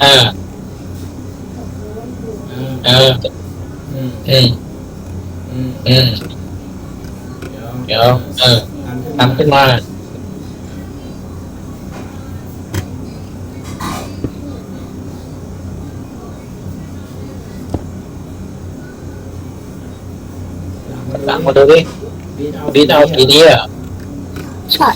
เออ เออเอออืมอืมอืมอืมเดี๋ยวเดี๋ยวเออทำขึ้นมาหลังมาดูดิดินเอากี่นี้อะใช่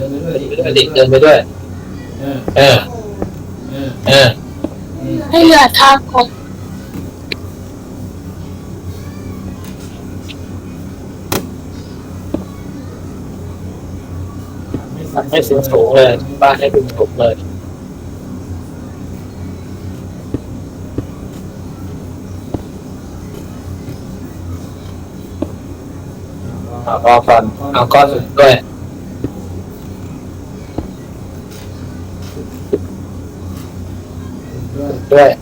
ดินไปด้วยดิเดินเดินไปด้วยเออเออเออเอออืมให้เหลือทางของทำให้สูงสูงเลย บ้านให้สูงสูงเลยเอารอก่อนเอาก้อนสุดด้วย ด้วยด้วย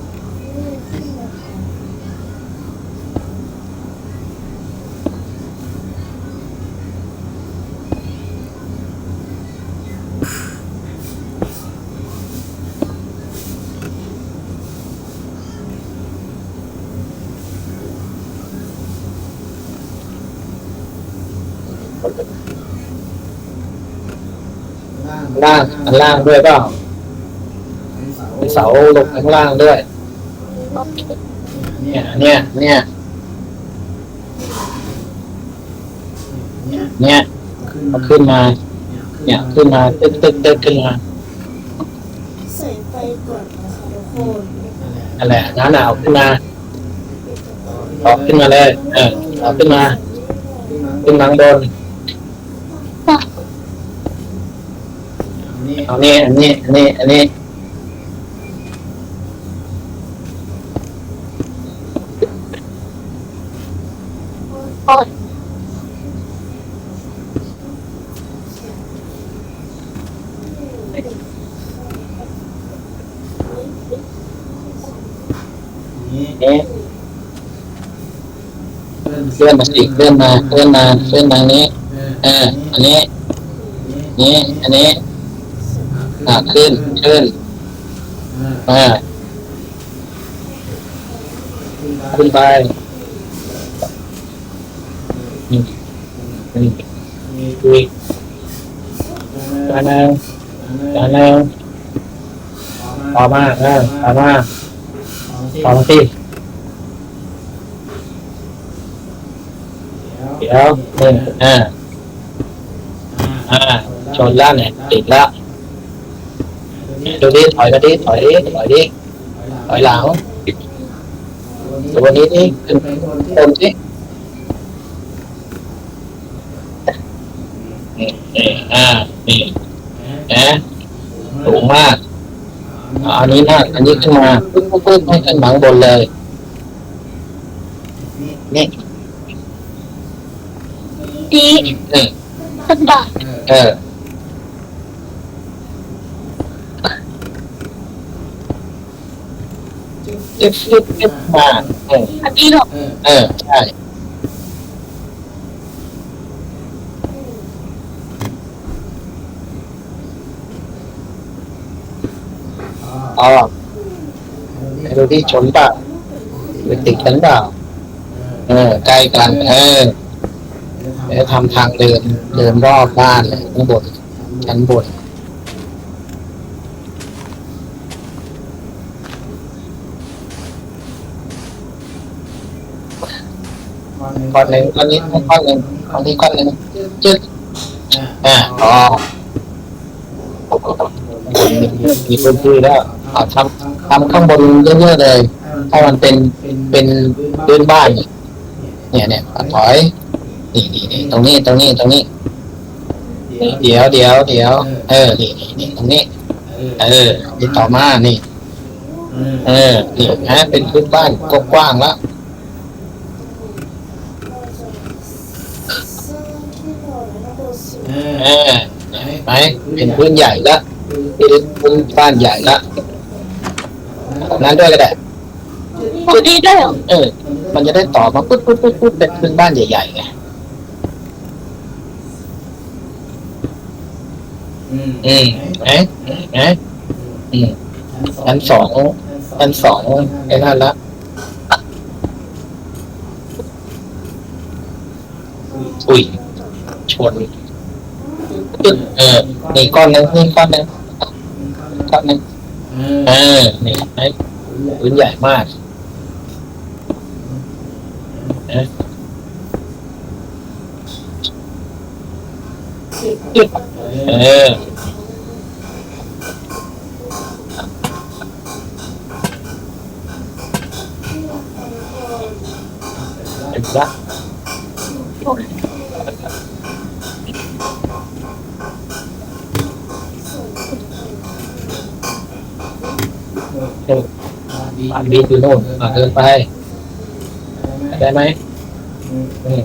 ล่างล่างอันล่างด้วยเปล่า เสามีเสาลงข้างล่างด้วย เนี่เนี่ยยเนี่ย เนี่ย เนี่ยเนี่ยขึ้นเอาขึ้นมา เนี่ยขึ้นมาตึ๊ดตึ๊ดตึ๊ดขึ้นมาใส่ไฟก่อนนะคะทุกคนนั่นแหละงั้นน่ะเอาขึ้นมาออกขึ้นมาเลย เออเอาขึ้นมา ขึ้นมาขึ้นมาข้างบนนี่เอานี่อันนี้อันนี้อันนี้ โอ้ยนี่นี่เลื่อเลื่อนมาสิเลื่อนมาเลื่อนมาเลื่อนมานี้เอออันนี้ นี้ อันนี้อ่าขึ้นขึ้นอ่าขึ้นไป ขึ้นไปนี่นี่มีดูอีกจานหนึงจานนึงต่อมาเออต่อมาต่อมาสิเดี๋ยวหนึ่งอ่าอ่าชนแล้วเนี่ยติดแล้วดูดิถอยมาดิถอยดิถอยดิถอยหลังตัวนี้นี่ขึ้นบนสิ นี่นี่อ่านี่นะสูงมากอ่าอันนี้มากอันนี้ขึ้นมาปึ๊บปึ๊บปึ๊บให้ขึ้นหลังบนเลยนี่ดีนี่ขึ้นได้เออจึ๊บจึ๊บจึ๊บมาเอออันนี้หรอกเออใช่ อ๋อไปดูที่ชนเปล่าไปติดกันเปล่าเออใกล้กัน เออแล้วทำทางเดิน เดินรอบบ้านเลยข้างบนชั้นบนก้อนหนึ่งก้อนนี้ก้อนหนึ่งก้อนนี้ก้อนหนึ่งจึ๊ดอ่าอ๋อมีพื้นที่แล้ว อาทำทำข้างบนเยอะๆเลย ถ้ามันเป็นเป็นพื้นบ้านเนี่ยเนี่ยถอย นี่นี่นี่ตรงนี้ตรงนี้ตรงนี้ เดี๋ยวเดี๋ยวเดี๋ยวเออนี่นี่นี่ตรงนี้ เออนี่ต่อมานี่ เออนี่นะเป็นพื้นบ้านกว้างๆแล้วเออไหมเป็นพื้นใหญ่ละเป็นพื้นบ้านใหญ่ละ นั้นด้วยก็ได้จุดนี้ได้เหรอเออ มันจะได้ต่อมาปุ๊บปุ๊บปุ๊บปุ๊บเป็นพื้นบ้านใหญ่ๆไงอืมอืมเห็นไหมเห็นไหมอืมชั้นสองชั้นสองไอ้นั่นละอุ้ยชนปึ๊บเออนี่ก้อนหนึงนี่ก้อนหนึงก้อนหนึง เออนี่เห็นไหมพื้นใหญ่มากเออเห็นปะ บ้านบีอยู่โน่นอะเดินไปได้ไหมอืม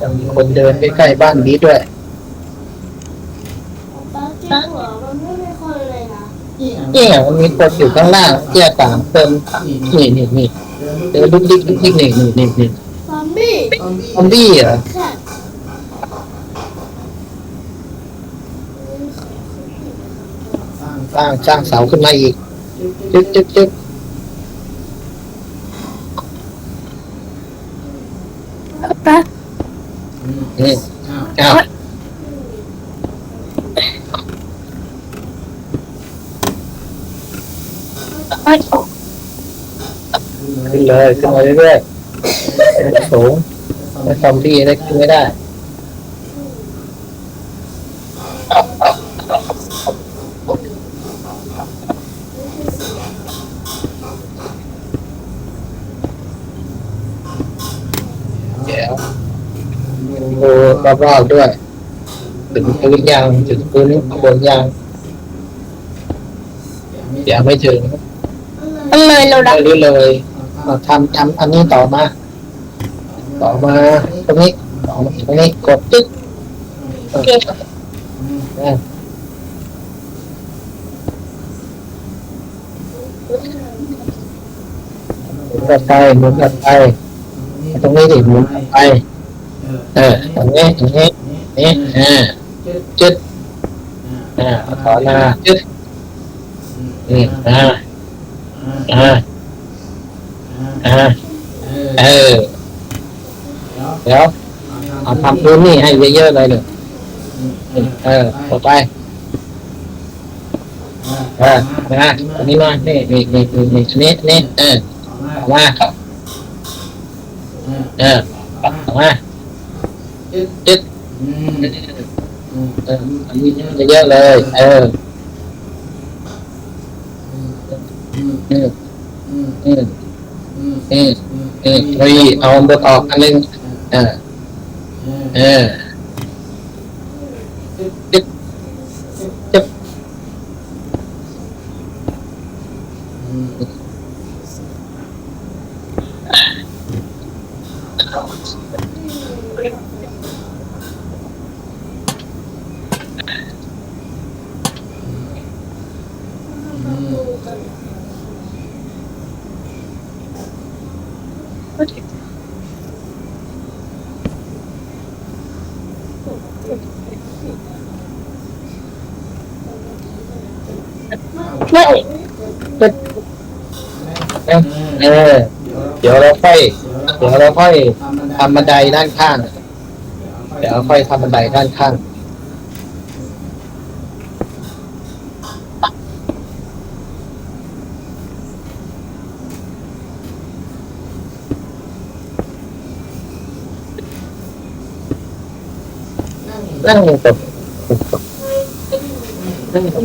จะมีคนเดินใกล้ๆบ้านบีด้วยป้าจริงเหรอมันไม่ไม่ค่อยเลยนะนี่ไงมันมีคนอยู่ข้างล่างแยกต่างเติมนี่นี่นี่เดินลุกดิ๊กลุกดิ๊กนี่นี่นี่นี่ซอมบี้ซอมบี้เหรอใช่ สร้างสร้างเสาขึ้นมาอีกจึ๊กจึ๊กจึ๊กป้าอืมอ้าวขึ้นเลยขึ้นมาเรื่อยๆสูงไม่ซอมบี้ได้ขึ้นไม่ได้ เดี๋ยวดู รอบๆด้วย ถึงพื้นยางถึงพื้นข้างบนยางเดี๋ยวไม่ถึงมันเลยเราได้ดักเลยเราทำทำอันนี้ต่อมา ต่อมาตรงนี้ต่อมาตรงนี้กดตึ๊กเออหมุนกลับไปหมุนกลับไปตรงนี้ดิหมุนกลับไป เออตรงนี้ตรงนี้นี่อ่าจึ๊ดอ่าถอนมาจึ๊ดอืมอ่าอ่าอ่าเออเดี๋ยวเอาทำพื้นนี่ให้เยอะๆเลยหนึ่งเออต่อไปเออนะอันนี้มานี่นี่นี่นี่นี่อันนี้อันนี้เออออกมาเออออกมา จึ๊ดเอออันนี้เยอะๆเลย เอออืมอืมอืมอืมรีเอาบทออกอันหนึงเออเออจึ๊บจึ๊บ ไม่เออเดี๋ยวเราค่อยเดี๋ยวเราค่อยทำบันไดด้านข้าง เดี๋ยวค่อยทำบันไดด้านข้าง นั่งกับนั่งกับ